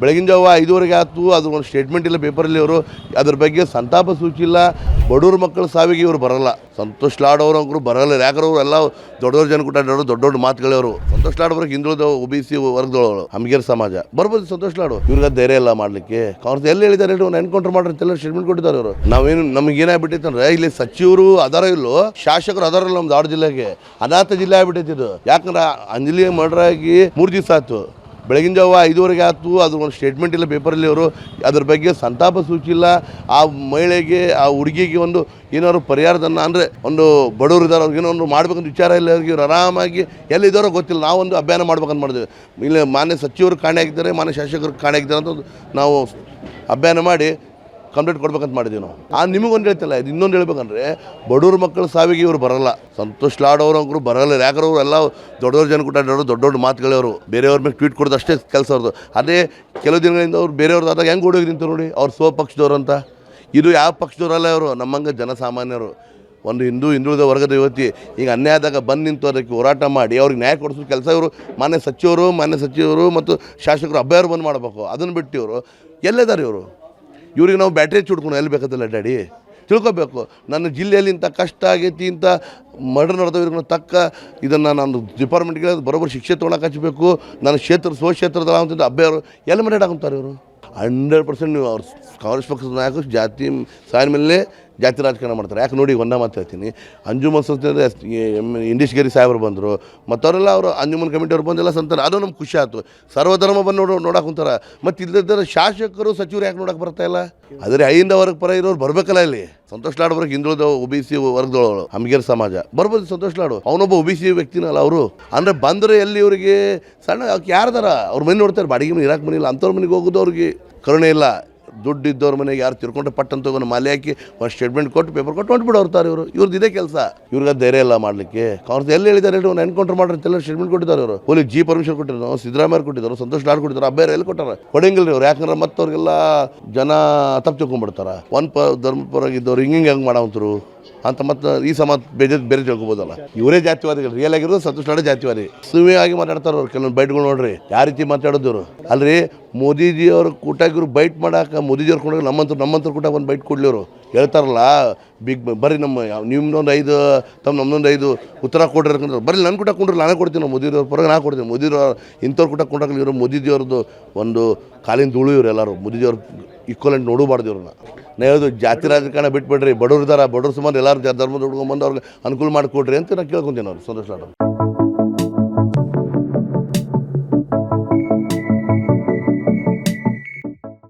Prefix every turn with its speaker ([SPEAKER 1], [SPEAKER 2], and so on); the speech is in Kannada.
[SPEAKER 1] ಬೆಳಗಿನ ಜಾವ ಐದುವರೆಗೆ ಆಯ್ತು. ಅದು ಒಂದು ಸ್ಟೇಟ್ಮೆಂಟ್ ಇಲ್ಲ ಪೇಪರಲ್ಲಿ ಅವರು. ಅದ್ರ ಬಗ್ಗೆ ಸಂತಾಪ ಸೂಚಿ ಇಲ್ಲ. ಬಡವ್ರ ಮಕ್ಕಳ ಸಾವಿಗೆ ಇವರು ಬರಲ್ಲ. ಸಂತೋಷ್ ಲಾಡ್ ಅವರು ಬರಲ್ಲ. ಯಾಕಂದ್ರೆ ಅವರು ಎಲ್ಲ ದೊಡ್ಡವ್ರ ಜನ ಕೂಡ ದೊಡ್ಡ ದೊಡ್ಡ ದೊಡ್ಡ ಮಾತುಗಳವರು ಸಂತೋಷ್ ಲಾಡ್ ಹಿಂದುಳಿದ ಒ ಬಿ ಸಿ ವರ್ಗದವರು ಹಮಗೇರ್ ಸಮಾಜ. ಬರ್ಬೋದು ಸಂತೋಷ್ ಲಾಡು ಇವ್ರಿಗೆ ಧೈರ್ಯ ಇಲ್ಲ ಮಾಡ್ಲಿಕ್ಕೆ. ಕಾಂಗ್ರೆಸ್ ಎಲ್ಲಿ ಹೇಳಿದ್ದಾರೆ ಹೇಳಿ ಒಂದು ಎನ್ಕೌಂಟರ್ ಮಾಡ್ರಿ ಅಂತೆಲ್ಲ ಸ್ಟೇಟ್ಮೆಂಟ್ ಕೊಟ್ಟಿದ್ದಾರೆ ಅವರು. ನಾವೇನು ನಮ್ಗೆ ಏನಾಗ್ಬಿಟ್ಟೈತೆ ಅಂದ್ರೆ, ಇಲ್ಲಿ ಸಚಿವರು ಅದಾರ ಇಲ್ಲೋ, ಶಾಸಕರು ಅದರಲ್ಲ ನಮ್ಮ ದಾವಣ ಜಿಲ್ಲೆಗೆ. ಅನಾಥ ಜಿಲ್ಲೆ ಆಗ್ಬಿಟ್ಟೈತೆ ಇದು. ಯಾಕಂದ್ರೆ ಅಂಜಲಿ ಮರ್ಡರ್ ಆಗಿ ಮೂರು ದಿವಸ ಆಯ್ತು. ಬೆಳಗಿನ ಜಾವ ಐದುವರೆಗೆ ಆಯ್ತು. ಅದು ಒಂದು ಸ್ಟೇಟ್ಮೆಂಟ್ ಇಲ್ಲ ಪೇಪರಲ್ಲಿ ಅವರು. ಅದ್ರ ಬಗ್ಗೆ ಸಂತಾಪ ಸೂಚಿ ಇಲ್ಲ. ಆ ಮಹಿಳೆಗೆ, ಆ ಹುಡುಗಿಗೆ ಒಂದು ಏನಾದ್ರು ಪರಿಹಾರದನ್ನ ಅಂದರೆ ಒಂದು ಬಡವರು ಇದ್ದಾರೆ, ಅವ್ರಿಗೆ ಏನೋ ಒಂದು ಮಾಡ್ಬೇಕಂತ ವಿಚಾರ ಇಲ್ಲ. ಅವ್ರಿಗೆ ಇವ್ರು ಆರಾಮಾಗಿ ಎಲ್ಲಿದ್ದಾರೋ ಗೊತ್ತಿಲ್ಲ. ನಾವೊಂದು ಅಭಿಯಾನ ಮಾಡ್ಬೇಕಂತ ಮಾಡಿದ್ವಿ ಇಲ್ಲಿ, ಮಾನ್ಯ ಸಚಿವರು ಕಾಣೆ ಆಗಿದ್ದಾರೆ, ಮಾನ್ಯ ಶಾಸಕರು ಕಾಣೆ ಆಗಿದ್ದಾರೆ ಅಂತ ನಾವು ಅಭಿಯಾನ ಮಾಡಿ ಕಂಪ್ಲೇಂಟ್ ಕೊಡ್ಬೇಕಂತ ಮಾಡಿದ್ವಿ ನಾವು. ಆ ನಿಮಗೊಂದು ಹೇಳ್ತಿಲ್ಲ, ಇದು ಇನ್ನೊಂದು ಹೇಳ್ಬೇಕಂದ್ರೆ ಬಡವ್ರ ಮಕ್ಕಳ ಸಾವಿಗೆ ಇವರು ಬರಲ್ಲ. ಸಂತೋಷ್ ಲಾಡೋರು ಅಂಕರು ಬರಲ್ಲ. ಯಾಕಂದ್ರೆ ಎಲ್ಲ ದೊಡ್ಡ ಜನ ಕೂಡ ದೊಡ್ಡ ದೊಡ್ಡ ದೊಡ್ಡ ಮಾತುಗಳವರು ಬೇರೆಯವ್ರ ಮೇಲೆ ಟ್ವೀಟ್ ಕೊಡೋದು ಅಷ್ಟೇ ಕೆಲಸ ಅವ್ರದ್ದು ಅದೇ ಕೆಲವು ದಿನಗಳಿಂದ ಅವ್ರು ಬೇರೆಯವ್ರದ್ದು ಆದಾಗ ಹೆಂಗೆ ಓಡೋಗಿ ನಿಂತು ನೋಡಿ, ಅವ್ರು ಸ್ವಪಕ್ಷದವ್ರು ಅಂತ. ಇದು ಯಾವ ಪಕ್ಷದವರಲ್ಲ ಅವರು ನಮ್ಮಂಗೆ ಜನಸಾಮಾನ್ಯರು. ಒಂದು ಹಿಂದೂ, ಹಿಂದುಳಿದ ವರ್ಗದ ಯುವತಿ, ಈಗ ಅನ್ಯಾಯ ಆದಾಗ ಬಂದು ನಿಂತು ಅದಕ್ಕೆ ಹೋರಾಟ ಮಾಡಿ, ಅವ್ರಿಗೆ ನ್ಯಾಯ ಕೊಡಿಸೋ ಕೆಲಸ ಇವರು, ಮಾನ್ಯ ಸಚಿವರು ಮಾನ್ಯ ಸಚಿವರು ಮತ್ತು ಶಾಸಕರು ಅಭ್ಯರು ಬಂದು ಮಾಡಬೇಕು. ಅದನ್ನು ಬಿಟ್ಟು ಇವರು ಎಲ್ಲಿದ್ದಾರೆ ಇವರು? ಇವ್ರಿಗೆ ನಾವು ಬ್ಯಾಟ್ರಿ ಚುಡ್ಕೊಂಡು ಎಲ್ಲಿ ಬೇಕಾದಲ್ಲ ಡ್ಯಾಡಿ. ತಿಳ್ಕೊಬೇಕು. ನನ್ನ ಜಿಲ್ಲೆಯಲ್ಲಿ ಇಂಥ ಕಷ್ಟ ಆಗೈತಿ ಇಂಥ ಮರ್ಡರ್ ನಡೆದವ್ರಿಗೆ ತಕ್ಕ ಇದನ್ನು ನಾನು ಡಿಪಾರ್ಟ್ಮೆಂಟ್ಗೆ ಬರೋಬ್ಬರ ಶಿಕ್ಷೆ ತೊಗೊಳಕ್ಕೆ ಹಚ್ಚಬೇಕು ನನ್ನ ಕ್ಷೇತ್ರ, ಸ್ವ ಕ್ಷೇತ್ರದ ಅಂತ ಅಭ್ಯರು ಎಲ್ಲಿ ಮರ್ಯಾಡಾಕಂತಾರೆ ಇವರು? ಹಂಡ್ರೆಡ್ ಪರ್ಸೆಂಟ್ ನೀವು ಅವ್ರು ಕಾಂಗ್ರೆಸ್ ಪಕ್ಷದ ನಾಯಕರು ಜಾತಿ ಸಾಯಿನ ಮೇಲೆ ಜಾತಿ ರಾಜಕಾರಣ ಮಾಡ್ತಾರೆ. ಯಾಕೆ ನೋಡಿ ಒಂದೇ ಮಾತು ಹೇಳ್ತೀನಿ. ಅಂಜುಮನ್ ಸಂಸ್ಥೆ ಇಂಡಿಶ್ ಗಿರಿ ಸಾಹೇಬರು ಬಂದರು. ಮತ್ತವರೆಲ್ಲ ಅವರು ಅಂಜುಮನ್ ಕಮಿಟಿ ಅವ್ರು ಬಂದೆಲ್ಲ ಸಂತಾರೆ. ಅದು ನಮ್ಗೆ ಖುಷಿ ಆಯ್ತು ಸರ್ವಧರ್ಮ ಬಂದು ನೋಡೋ ನೋಡಕ್ಕೆ ಕುಂತಾರ. ಮತ್ತು ಇಲ್ಲದಿದ್ದರೆ ಶಾಸಕರು, ಸಚಿವರು ಯಾಕೆ ನೋಡೋಕೆ ಬರ್ತಾ ಇಲ್ಲ? ಆದರೆ ಐದಿಂದ ವರ್ಗ ಪರ ಇರೋರು ಬರಬೇಕಲ್ಲ ಇಲ್ಲಿ. ಸಂತೋಷ್ ಲಾಡ್ ಅವ್ರಿಗೆ ಹಿಂದುಳಿದ ಒ ಬಿ ಸಿ ವರ್ಗದೊಳಗಳು ಹಮಗೇರ್ ಸಮಾಜ. ಬರ್ಬೋದು ಸಂತೋಷ್ ಲಾಡು. ಅವನೊಬ್ಬ ಒ ಬಿ ಸಿ ವ್ಯಕ್ತಿನಲ್ಲ ಅವರು. ಅಂದರೆ ಬಂದರೆ ಎಲ್ಲಿ ಇವರಿಗೆ ಸಣ್ಣ ಯಾರ್ದಾರ? ಅವ್ರ ಮನೆ ನೋಡ್ತಾರೆ, ಬಾಡಿಗೆ ಮನೆ, ಇರಾಕ್ ಮನೆ ಇಲ್ಲ, ಅಂಥವ್ರ ಮನೆಗೆ ಹೋಗೋದು ಅವ್ರಿಗೆ ಕರುಣೆ ಇಲ್ಲ. ದುಡ್ಡು ಮನೆಗೆ ಯಾರು ತಿರ್ಕೊಂಡು ಪಟ್ಟನ್ ತಗೊಂಡು ಮಾಲೆ ಹಾಕಿ ಒಂದು ಸ್ಟೇಟ್ಮೆಂಟ್ ಕೊಟ್ಟು ಪೇಪರ್ ಕೊಟ್ಟು ಕೊಟ್ಟು ಬಿಡೋರು ತಾರ ಇವರು. ಇವ್ರದ್ದು ಇದೇ ಕೆಲಸ. ಇವ್ರಿಗೆ ಧೈರ್ಯ ಇಲ್ಲ ಮಾಡಲಿಕ್ಕೆ. ಅವ್ರದ್ದು ಎಲ್ಲಿ ಹೇಳಿದ್ದಾರೆ ಹೇಳಿ ಒಂದು ಎನ್ಕೌಂಟರ್ ಮಾಡ್ರಿ ಅಂತೆಲ್ಲ ಸ್ಟೇಟ್ಮೆಂಟ್ ಕೊಟ್ಟಿದ್ದಾರೆ ಇವರು. ಪೊಲೀಸ್ ಜಿ ಪರ್ಮಿಷನ್ ಕೊಟ್ಟಿದ್ರು ಸಿದ್ದರಾಮಯ್ಯ ಕೊಟ್ಟಿದ್ದಾರೆ, ಸಂತೋಷ್ ಲಾಡ್ ಕೊಟ್ಟಿದ್ದಾರೆ ಅಬ್ಬೇರೆ ಎಲ್ಲಿ ಕೊಟ್ಟಾರ? ಕೊಡಂಗಿಲ್ಲ ಇವ್ರು. ಯಾಕಂದ್ರೆ ಮತ್ತವ್ರಿಗೆಲ್ಲ ಜನ ತಪ್ಪು ತಿಳ್ಕೊಂಡ್ಬಿಡ್ತಾರೆ ಒಂದು ಪ ಧರ್ಮ ಪರವಾಗಿದ್ದವ್ರು ಹಿಂಗೆ ಹೆಂಗೆ ಮಾಡವಂತರು ಅಂತ ಮತ್ತು ಈ ಸಮಾಜ ಬೇರೆ ಬೇರೆ ತಿಳ್ಕೊಬೋದಲ್ಲ. ಇವರೇ ಜಾತಿವಾದಿಗಳು ರಿಯಲ್ ಆಗಿರೋದು ಸಂತೋಷ್ ಲಾಡೆ ಜಾತಿವಾದಿ. ಆಗಿ ಮಾತಾಡ್ತಾರೆ ಅವ್ರು ಕೆಲವೊಂದು ಬೈಟ್ಗಳು ನೋಡ್ರಿ. ಯಾವ ರೀತಿ ಮಾತಾಡೋದು ಅಲ್ರಿ ಮೋದಿಜಿ ಅವ್ರ ಕೂಟಾಗ ಇವ್ರು ಬೈಟ್ ಮಾಡಾಕ ಮೋದಿಜಿ ಕೂಡ ನಮ್ಮಂತ ನಮ್ಮಂತ ಕೂಟ ಒಂದು ಬೈಟ್ ಕೊಡ್ಲಿ ಅವರು ಹೇಳ್ತಾರಲ್ಲ ಬಿಗ್ ಬರ್ರಿ ನಮ್ಮ ನಿಮ್ಮದೊಂದು ಐದು ತಮ್ಮ ನಮ್ಮದೊಂದು ಐದು ಉತ್ತರ ಕೊಡ್ರಿ ಅಂದ್ರೆ ಬರ್ರಿ ನನ್ನ ಕೂಟ ಕೊಂಡ್ರೆ ನಾನೇ ಕೊಡ್ತೀನಿ ನಾವು ಮೋದಿಯವ್ರ ಪರವಾಗಿ ನಾ ಕೊಡ್ತೀನಿ. ಮೋದಿ ಇಂಥವ್ರ ಕೂಟ ಕೊಂಡ್ರೆ ಇವರು ಮೋದಿಜಿಯವ್ರದ್ದು ಒಂದು ಕಾಲಿನ ಧೂಳು ಇವ್ರು ಎಲ್ಲರೂ. ಈಕ್ವಲ್ ಈಕ್ವಲೆಂಟ್ ನೋಡಬಾರ್ದು ಇವ್ರನ್ನ. ನಾ ಹೇಳೋದು, ಜಾತಿ ರಾಜಕಾರಣ ಬಿಟ್ಬಿಡ್ರಿ, ಬಡವ್ರು ಇದಾರ, ಬಡವ್ರ ಸುಮಾರು ಎಲ್ಲರೂ ಧರ್ಮದ ಹುಡ್ಕೊಂಬಂದು ಅವ್ರಿಗೆ ಅನುಕೂಲ ಮಾಡಿಕೊಡ್ರಿ ಅಂತ ನಾನು ಕೇಳ್ಕೊತೀನಿ ಅವ್ರು, ಸಂತೋಷ